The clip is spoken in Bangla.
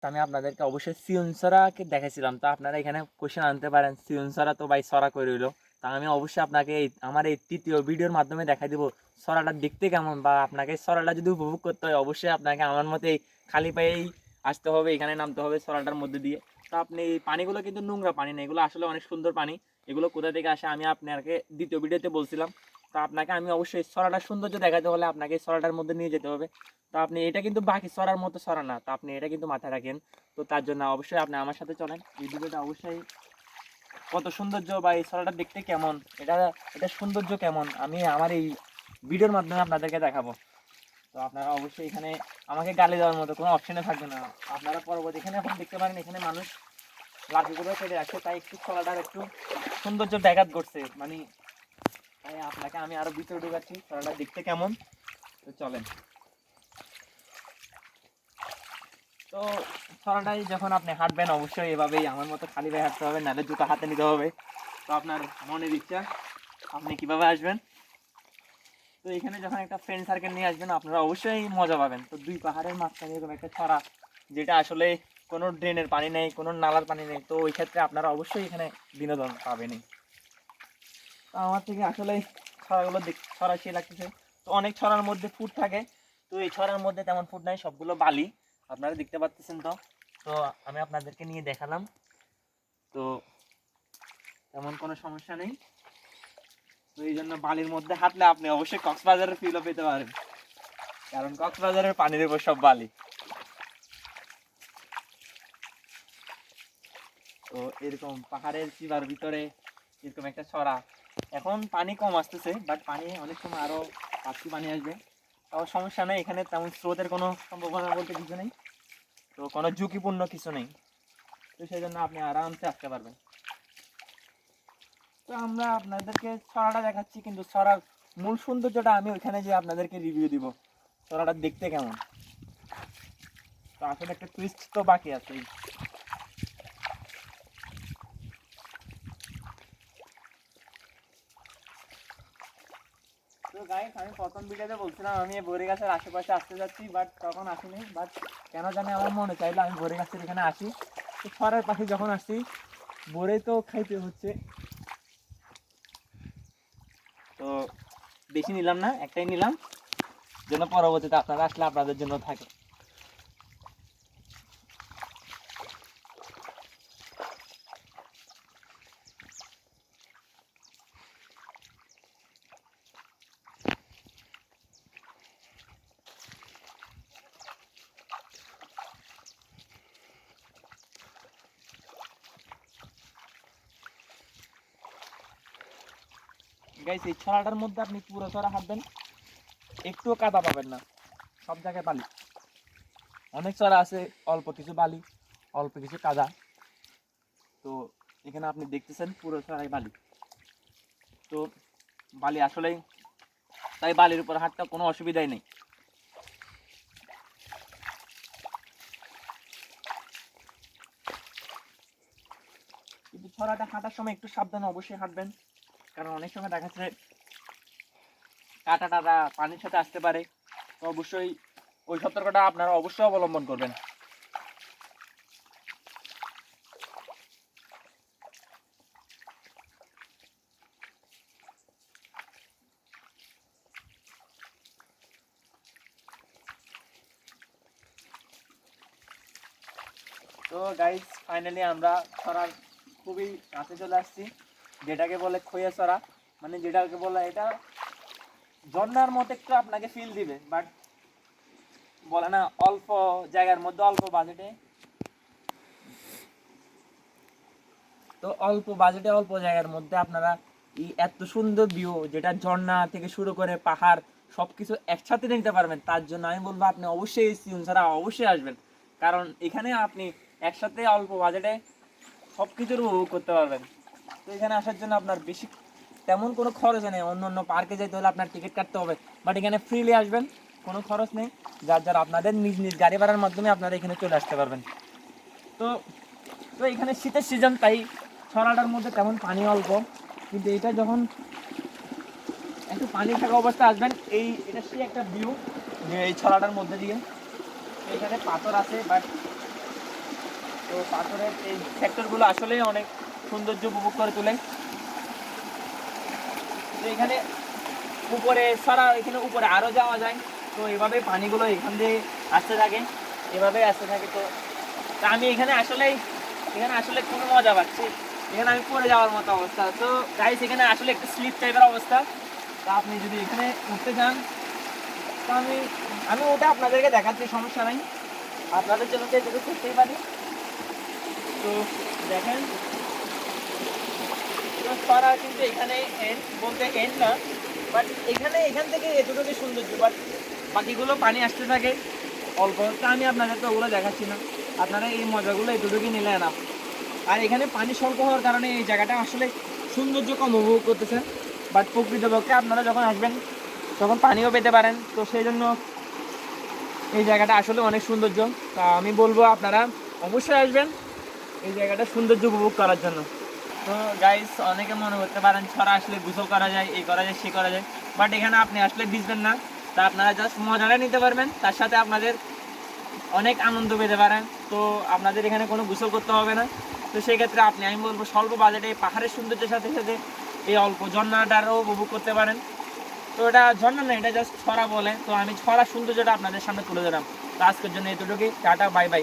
তো আমি আপনাদেরকে অবশ্যই সিউনসরাকে দেখাইছিলাম। তো আপনারা এখানে কোশ্চেন আনতে পারেন সিউনসরা তো ভাই সরা করে রইল? তা আমি অবশ্যই আপনাকে এই, আমার এই তৃতীয় ভিডিওর মাধ্যমে দেখাই দিব, সরাটা দেখতে কেমন বা আপনাকে সরাটা যদি উপভোগ করতে হয়, অবশ্যই আপনাকে আমার মতে এই খালি পায়েই আসতে হবে, এখানে নামতে হবে সরাটার মধ্যে দিয়ে। তো আপনি এই পানিগুলো কিন্তু নোংরা পানি না, এগুলো আসলে অনেক সুন্দর পানি। এগুলো কোথা থেকে আসে আমি আপনাকে দ্বিতীয় ভিডিওতে বলছিলাম। তো আপনাকে আমি অবশ্যই সরাটার সৌন্দর্য দেখাতে হলে আপনাকে সরাটার মধ্যে নিয়ে যেতে হবে। তো আপনি এটা কিন্তু বাকি সরার মতো সরা না, তো আপনি এটা কিন্তু মাথায় রাখেন। তো তার জন্য অবশ্যই আপনি আমার সাথে চলেন। এই ভিডিওটা অবশ্যই কত সৌন্দর্য বা এই সরাটা দেখতে কেমন, এটা এটা সৌন্দর্য কেমন, আমি আমার এই ভিডিওর মাধ্যমে আপনাদেরকে দেখাবো। তো আপনারা অবশ্যই এখানে আমাকে গালি দেওয়ার মতো কোনো অপশনে থাকবে না। আপনারা পরবর্তী, এখানে এখন দেখতে পারেন এখানে মানুষ লাঠি করে কেটে রাখছে তাই একটু সরাটার একটু সৌন্দর্য ব্যাঘাত করছে মানে আপনাকে আমি আরও ভিতরে ঢুকাচ্ছি সরাটা দেখতে কেমন? তো চলেন। তো সরাটাই যখন আপনি হাঁটবেন, অবশ্যই এভাবেই আমার মতো খালি পায়ে হাঁটতে হবে, নাহলে জুতো হাতে নিতে হবে। তো আপনার মনের ইচ্ছা, আপনি কীভাবে আসবেন? তো এখানে যখন একটা ফ্রেন্ড সার্কেল নিয়ে আসবেন, আপনারা অবশ্যই মজা পাবেন। তো দুই পাহাড়ের মাঝখানে এরকম একটা ছড়া, যেটা আসলে কোনো ড্রেনের পানি নেই, কোনো নালার পানি নেই, তো ওই ক্ষেত্রে আপনারা অবশ্যই এখানে বিনোদন পাবেনই। আমার থেকে আসলে ছড়াগুলো দেখ ছড়া লাগতেছে। তো অনেক ছড়ার মধ্যে ফুট থাকে। তো এই ছড়ার মধ্যে তেমন ফুট নাই, সবগুলো বালি। আপনারা দেখতে পাচ্ছেন তো। তো আমি আপনাদেরকে নিয়ে দেখালাম। তো তেমন কোনো সমস্যা নেই। তো এই জন্য বালির মধ্যে হাঁটলে আপনি অবশ্যই কক্সবাজারের ফিলও পেতে পারেন। কারণ কক্সবাজারের পানির উপর সব বালি। তো এরকম পাহাড়ের চিবার ভিতরে এরকম একটা ছড়া। এখন পানি কম আসতেছে বাট পানি অনেক সময় আরও বাড়তি পানি আসবে। তাও সমস্যা নেই, এখানে তেমন স্রোতের কোনো সম্ভাবনা বলতে কিছু নেই। তো কোনো ঝুঁকিপূর্ণ কিছু নেই। তো সেই জন্য আপনি আরামসে আসতে পারবেন। তো আমরা আপনাদেরকে ছড়াটা দেখাচ্ছি, কিন্তু ছড়ার মূল সৌন্দর্যটা আমি ওইখানে যে আপনাদেরকে রিভিউ দিব। ছড়াটা দেখতে কেমন? তো আসলে একটা টুইস্ট তো বাকি আছে। গাইস আমি প্রথম ভিডিওতে বলছিলাম আমি বড়ি গাছের আশেপাশে আসতে যাচ্ছি বাট তখন আসিনি। বাট কেন জানি আমার মনে চাইলো আমি বড়ি গাছের এখানে আসি। তো ছড়ার পাশে যখন আসছি বড়ে তো খাইতে হচ্ছে। তো বেশি নিলাম না, একটাই নিলাম। যেন পরবর্তীতে আপনারা আসলে আপনাদের জন্য থাকে। গাইস এই ছড়াটার মধ্যে আপনি পুরো ছড়া হাঁটবেন, একটুও কাদা পাবেন না। সব জায়গায় বালি। অনেক ছড়া আছে, অল্প কিছু বালি, অল্প কিছু কাদা। তো এখানে আপনি দেখতেছেন পুরো ছড়াই বালি। তো বালি আসলেই, তাই বালির উপর হাঁটতে কোনো অসুবিধাই নেই। কিন্তু ছড়াটা হাঁটার সময় একটু সাবধানে অবশ্যই হাঁটবেন। কারণ অনেক সময় দেখা যাচ্ছে কাটা টাটা পানির সাথে আসতে পারে। তো অবশ্যই ওই সতর্কতা আপনারা অবশ্যই অবলম্বন করবেন। তো গাইজ ফাইনালি আমরা ছড়ার খুবই কাছে চলে আসছি। যেটাকে বলে খইয়া ছড়া মানে যেটাকে বলে এটা ঝর্ণার মতো একটু আপনাকে ফিল দিবে বাট বলে না, অল্প জায়গার মধ্যে অল্প বাজেটে তো অল্প বাজেটে অল্প জায়গার মধ্যে আপনারা এই এত সুন্দর ভিউ যেটা ঝর্ণা থেকে শুরু করে পাহাড় সব কিছু একসাথে নিতে পারবেন, তার জন্য আমি বলব আপনি অবশ্যই সিউন ছাড়া অবশ্যই আসবেন। কারণ এখানে আপনি একসাথে অল্প বাজেটে সব কিছুর উপভোগ করতে পারবেন। তো এখানে আসার জন্য আপনার বেশি তেমন কোনো খরচ নেই। অন্য অন্য পার্কে যেতে হলে আপনার টিকিট কাটতে হবে। বাট এখানে ফ্রিলি আসবেন, কোনো খরচ নেই। যার যার আপনাদের নিজ নিজ গাড়ি ভাড়ার মাধ্যমে আপনারা এখানে চলে আসতে পারবেন। তো তো এখানে শীতের সিজন তাই ছড়াটার মধ্যে তেমন পানি অল্প। কিন্তু এটা যখন একটু পানি থাকা অবস্থায় আসবেন, এই, এটা সেই একটা ভিউ এই ছড়াটার মধ্যে দিয়ে। এখানে পাথর আছে বাট তো পাথরের এই সেক্টরগুলো আসলেই অনেক সৌন্দর্য উপভোগ করে তোলে তো এখানে উপরে, সারা এখানে উপরে আরও যাওয়া যায়। তো এভাবে পানিগুলো এখান দিয়ে আসতে থাকে, এভাবে আসতে থাকে। তো আমি এখানে আসলেই এখানে আসলে কোনো মজা পাচ্ছি। এখানে আমি পড়ে যাওয়ার মতো অবস্থা। তো গাইস এখানে আসলে একটু স্লিপ টাইপের অবস্থা। তো আপনি যদি এখানে উঠতে চান, তো আমি আমি ওটা আপনাদেরকে দেখাচ্ছি, সমস্যা নাই। আপনাদের জন্য তো করতেই পারি। তো দেখেন তো সরা কিন্তু এখানে end বলতে এন্ড না বাট এখানে এখান থেকে এতটুকু সৌন্দর্য। বাট বাকিগুলো পানি আসতে থাকে। অল্প তো আমি আপনাদেরকে ওগুলো দেখাচ্ছি না। আপনারা এই মজাগুলো এতটুকুই নিলে না। আর এখানে পানি স্বল্প হওয়ার কারণে এই জায়গাটা আসলে সৌন্দর্য কম উপভোগ করতেছেন বাট প্রকৃতপক্ষে আপনারা যখন আসবেন, তখন পানিও পেতে পারেন। তো সেই জন্য এই জায়গাটা আসলে অনেক সৌন্দর্য। তা আমি বলব আপনারা অবশ্যই আসবেন এই জায়গাটা সৌন্দর্য উপভোগ করার জন্য। তো গাইস অনেকে মনে করতে পারেন ছড়া আসলে গোসল করা যায়, এই করা যায়, সে করা যায়। বাট এখানে আপনি আসলে ভিজবেন না। তা আপনারা জাস্ট মজাটা নিতে পারবেন। তার সাথে আপনাদের অনেক আনন্দ পেতে পারেন। তো আপনাদের এখানে কোনো গোসল করতে হবে না। তো সেই ক্ষেত্রে আপনি, আমি বলব, স্বল্প বাজেটে পাহাড়ের সৌন্দর্যের সাথে সাথে এই অল্প ঝর্ণাটারও উপভোগ করতে পারেন। তো এটা ঝর্ণা না, এটা জাস্ট ছড়া বলে। তো আমি ছড়া সৌন্দর্যটা আপনাদের সামনে তুলে দিলাম তো আজকের জন্য এতটুকুই। Tata bye bye